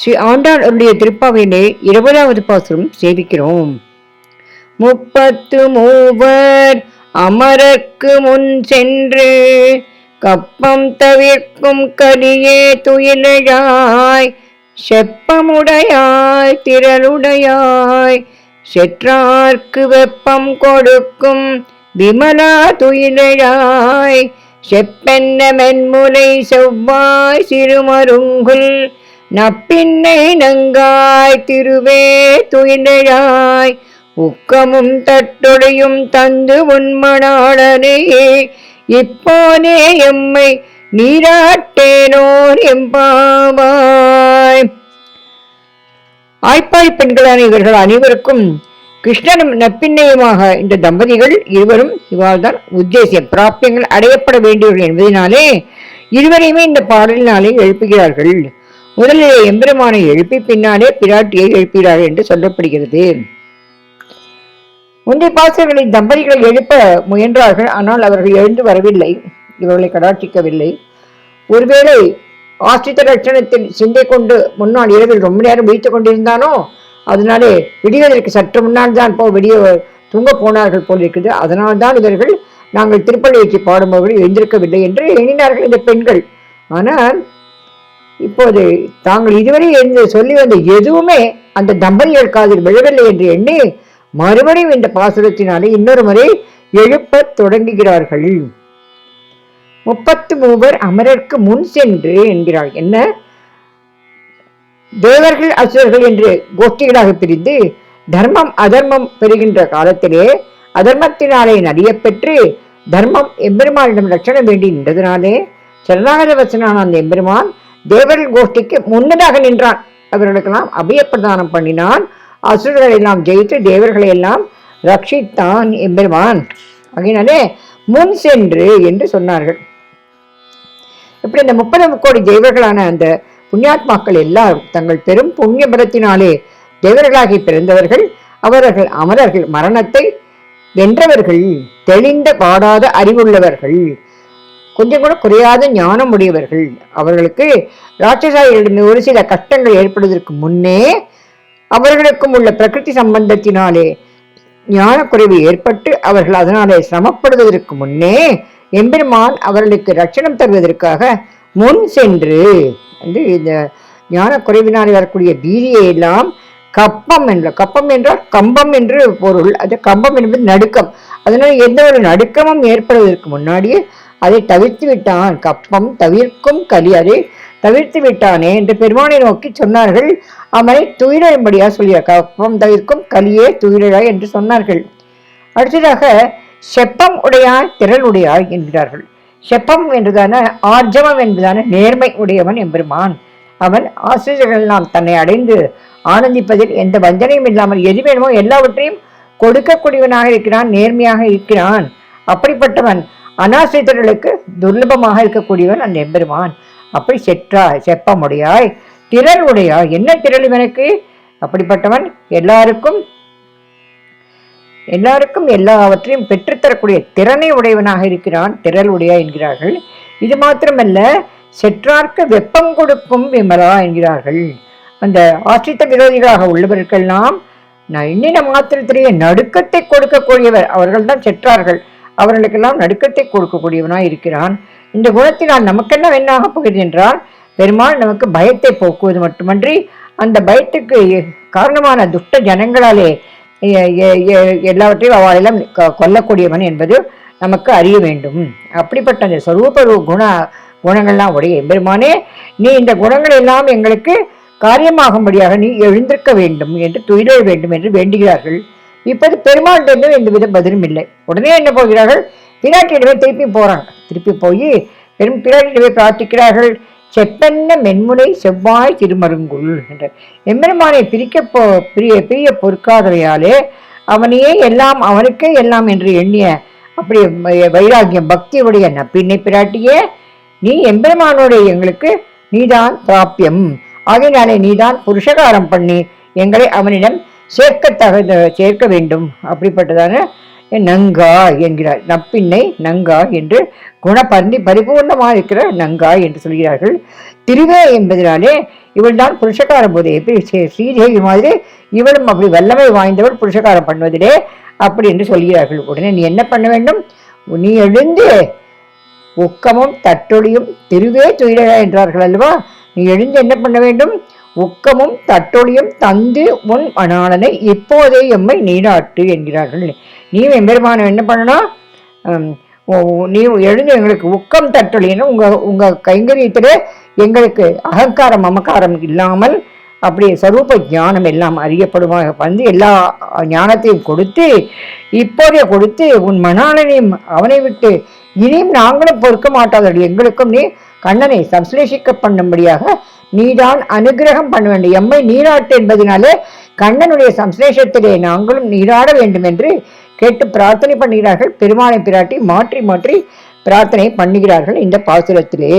ஸ்ரீ ஆண்டாள் அவருடைய திருப்பாவையிலே இருபதாவது பாசுரம் சேவிக்கிறோம். முப்பத்து மூவர் அமரர்க்கு முன் சென்று கப்பம் தவிர்க்கும் கலியே துயிலையாய் செப்பமுடையாய் திரளுடையாய் செற்றார்க்கு வெப்பம் கொடுக்கும் விமலா துயிலையாய் செப்பென்ன மென்முலை செவ்வாய் சிறுமருங்குல் நப்பின்னை நங்காய் திருவே துயிலையாய் உக்கமும் தட்டொடையும் தந்து உன்மணாளனே இப்போதே எம்மை நீராட்டேனோர் எம்பாவாய். ஆய்ப்பாய் பெண்களான இவர்கள் அனைவருக்கும் கிருஷ்ணனும் நப்பின்னையுமாக இந்த தம்பதிகள் இருவரும் இவ்வாறுதான் உத்தேசிய பிராப்பியங்கள் அடையப்பட வேண்டியவர்கள் என்பதனாலே இருவரையுமே இந்த பாடலினாலே எழுப்புகிறார்கள். முதலிலே எம்பெருமானை எழுப்பி பின்னாலே பிராட்டியை எழுப்பினார் என்று சொல்லப்படுகிறது. முந்தைய பாசல்களை தம்பதிகளை எழுப்ப முயன்றார்கள் ஆனால் அவர்கள் எழுந்து வரவில்லை. இவர்களை கடாட்சிக்கவில்லை. ஒருவேளை ஆஸ்தித்த லட்சணத்தில் சிந்தை கொண்டு முன்னால் இரவில் ரொம்ப நேரம் விழித்துக் கொண்டிருந்தானோ அதனாலே விடிவதற்கு சற்று முன்னால் தான் போ விடிய தூங்க போனார்கள் போல் இருக்குது அதனால்தான் இவர்கள் நாங்கள் திருப்பள்ளி வச்சு பாடுபவர்கள் எழுந்திருக்கவில்லை என்று எண்ணினார்கள் இந்த பெண்கள். ஆனால் இப்போது தாங்கள் இதுவரை என்று சொல்லி வந்த எதுவுமே அந்த தம்பதியர் காதில் விழவில்லை என்று எண்ணி மறுபடியும் இந்த பாசுரத்தினாலே இன்னொரு முறை எழுப்பத் தொடங்குகிறார்கள். முப்பத்து மூவர் அமரர்க்கு முன் சென்று என்கிறார் என்ன? தேவர்கள் அசுரர்கள் என்று கோஷ்டிகளாக பிரிந்து தர்மம் அதர்மம் பெறுகின்ற காலத்திலே அதர்மத்தினாலே நடிய பெற்று தர்மம் எம்பெருமானிடம் லட்சணம் வேண்டி நின்றதினாலே சரணாகத வசனான அந்த எம்பெருமான் தேவர்கள் கோஷ்டிக்கு முன்னதாக நின்றான். அவர்களுக்கெல்லாம் அபயப்பிரதானம் பண்ணினான். அசுரர்களை எல்லாம் ஜெயித்து தேவர்களை எல்லாம் ரட்சித்தான் எம்பெருமான் அதனாலே முன் சென்று என்று சொன்னார்கள். இப்படி இந்த முப்பது கோடி தெய்வர்களான அந்த புண்ணியாத்மாக்கள் எல்லாரும் தங்கள் பெரும் புண்ணிய பலத்தினாலே தேவர்களாகி பிறந்தவர்கள் அவர்கள் அமரர்கள் மரணத்தை வென்றவர்கள் தெளிந்த பாடாத அறிவுள்ளவர்கள். கொஞ்சம் கூட குறையாத ஞானம் உடையவர்கள். அவர்களுக்கு ராட்சசாயிகளிடம் ஒரு சில கஷ்டங்கள் ஏற்படுவதற்கு முன்னே அவர்களுக்கும் உள்ள பிரகிருதி சம்பந்தத்தினாலே ஞானக்குறைவு ஏற்பட்டு அவர்கள் அதனாலே சிரமப்படுவதற்கு முன்னே எம்பெருமான் அவர்களுக்கு ரட்சணம் தருவதற்காக முன் சென்று வந்து இந்த ஞானக்குறைவினாலே வரக்கூடிய பீதியை எல்லாம் கப்பம் என்ற கப்பம் என்றால் கம்பம் என்று பொருள். அது கம்பம் என்பது நடுக்கம். அதனால் எந்த ஒரு நடுக்கமும் ஏற்படுவதற்கு முன்னாடியே அதை தவிர்த்து விட்டான். கப்பம் தவிர்க்கும் கலி அதை தவிர்த்து விட்டானே என்று பெருமானை நோக்கி சொன்னார்கள். அவனை துயிலும்படியா சொல்லிய? கப்பம் தவிர்க்கும் கலியே துயிலாய் என்று சொன்னார்கள். அடுத்ததாக செப்பம் உடையாய் திரள் உடையாய் என்கிறார்கள். செப்பம் என்றுதான ஆர்ஜவம் என்பதான நேர்மை உடையவன் எம்பெருமான். அவன் ஆசிரியர்கள் நாம் தன்னை அடைந்து ஆனந்திப்பதில் எந்த வஞ்சனையும் இல்லாமல் எது வேணுமோ எல்லாவற்றையும் கொடுக்கக்கூடியவனாக இருக்கிறான் நேர்மையாக இருக்கிறான். அப்படிப்பட்டவன் அனாசிரியர்களுக்கு துர்லபமாக இருக்கக்கூடியவன் அந்த எம்பெருமான். அப்படி செற்றா செப்பமுடையாய் திரள் உடையாய். என்ன திரள் இவனுக்கு? அப்படிப்பட்டவன் எல்லாருக்கும் எல்லாருக்கும் எல்லாவற்றையும் பெற்றுத்தரக்கூடிய திறனை உடையவனாக இருக்கிறான். திரள் உடையா என்கிறார்கள். இது மாத்திரமல்ல செற்றார்க்கு வெப்பம் கொடுக்கும் விமலா என்கிறார்கள். அந்த ஆசிரித்த விரோதிகளாக உள்ளவர்களெல்லாம் நான் எண்ணின மாத்திரத்திலேயே நடுக்கத்தை கொடுக்கக்கூடியவர். அவர்கள் தான் செற்றார்கள். அவர்களுக்கெல்லாம் நடுக்கத்தை கொடுக்கக்கூடியவனாய் இருக்கிறான். இந்த குணத்தினால் நமக்கென்ன வேணாக போகிறது என்றால் பெருமாள் நமக்கு பயத்தை போக்குவது மட்டுமன்றி அந்த பயத்துக்கு காரணமான துஷ்ட ஜனங்களாலே எல்லாவற்றையும் அவளெல்லாம் கொல்லக்கூடியவன் என்பது நமக்கு அறிய வேண்டும். அப்படிப்பட்ட அந்த சொரூப குண குணங்கள்லாம் உடைய பெருமானே நீ இந்த குணங்கள் எல்லாம் எங்களுக்கு காரியமாகும்படியாக நீ எழுந்திருக்க வேண்டும் என்று துயில வேண்டும் என்று வேண்டுகிறார்கள். இப்போது பெருமாள்கிட்ட எந்த வித பதிலும் இல்லை. உடனே என்ன போகிறார்கள்? பிராட்டியிடமே திருப்பி போகிறாங்க திருப்பி போய் பெரும் பிராட்டியிடமே பிரார்த்திக்கிறார்கள். செப்பென்ன மென்முனை செவ்வாய் திருமருங்குள் என்ற. எம்பெருமானை பிரிக்க போ பிரிய பிரிய பொறுக்காதவையாலே அவனையே எல்லாம் அவனுக்கே எல்லாம் என்று எண்ணிய அப்படி வைராகியம் பக்தியுடைய நப்பின்னை பிராட்டியே நீ எம்பெருமானோட எங்களுக்கு நீதான் பிராப்பியம் ஆகையினாலே நீதான் புருஷகாரம் பண்ணி எங்களை அவனிடம் சேர்க்க தகுந்த சேர்க்க வேண்டும். அப்படிப்பட்டதான நங்கா என்கிறார். நப்பின்னை நங்கா என்று குணபந்தி பரிபூர்ணமாக இருக்கிற நங்கா என்று சொல்கிறார்கள். திருவே என்பதனாலே இவள் தான் புருஷகாரம் போதே. எப்படி ஸ்ரீதேவி மாதிரி இவளும் அப்படி வல்லமை வாய்ந்தவள் புருஷகாரம் பண்ணுவதிலே அப்படி என்று சொல்கிறார்கள். உடனே நீ என்ன பண்ண வேண்டும்? நீ எழுந்து உக்கமும் தட்டொழியும் திருவே துயிலா என்றார்கள் அல்லவா? நீ எழுந்து என்ன பண்ண வேண்டும்? உக்கமும் தட்டொழியும் தந்து உன் மணாளனை இப்போதே எம்மை நீராட்டு என்கிறார்கள். நீ எம்பெருமானம் என்ன பண்ணணும் நீ எழுந்து எங்களுக்கு உக்கம் தட்டொழின்னு உங்க உங்க கைங்கரியத்திலே எங்களுக்கு அகங்காரம் அமக்காரம் இல்லாமல் அப்படி சரூப ஞானம் எல்லாம் அறியப்படுமாக வந்து எல்லா ஞானத்தையும் கொடுத்து இப்போதே கொடுத்து உன் மணாளனையும் அவனை விட்டு இனியும் நாங்களும் பொறுக்க மாட்டாதடி எங்களுக்கும் நீ கண்ணனை சம்ஸ்லேஷிக்க பண்ணும்படியாக நீதான் அனுகிரகம் பண்ண வேண்டும். எம்மை நீராட்டு என்பதனாலே கண்ணனுடைய சம்ஸ்லேஷத்திலே நாங்களும் நீராட வேண்டும் என்று கேட்டு பிரார்த்தனை பண்ணுகிறார்கள். பெருமானை பிராட்டி மாற்றி மாற்றி பிரார்த்தனை பண்ணுகிறார்கள் இந்த பாசுரத்திலே.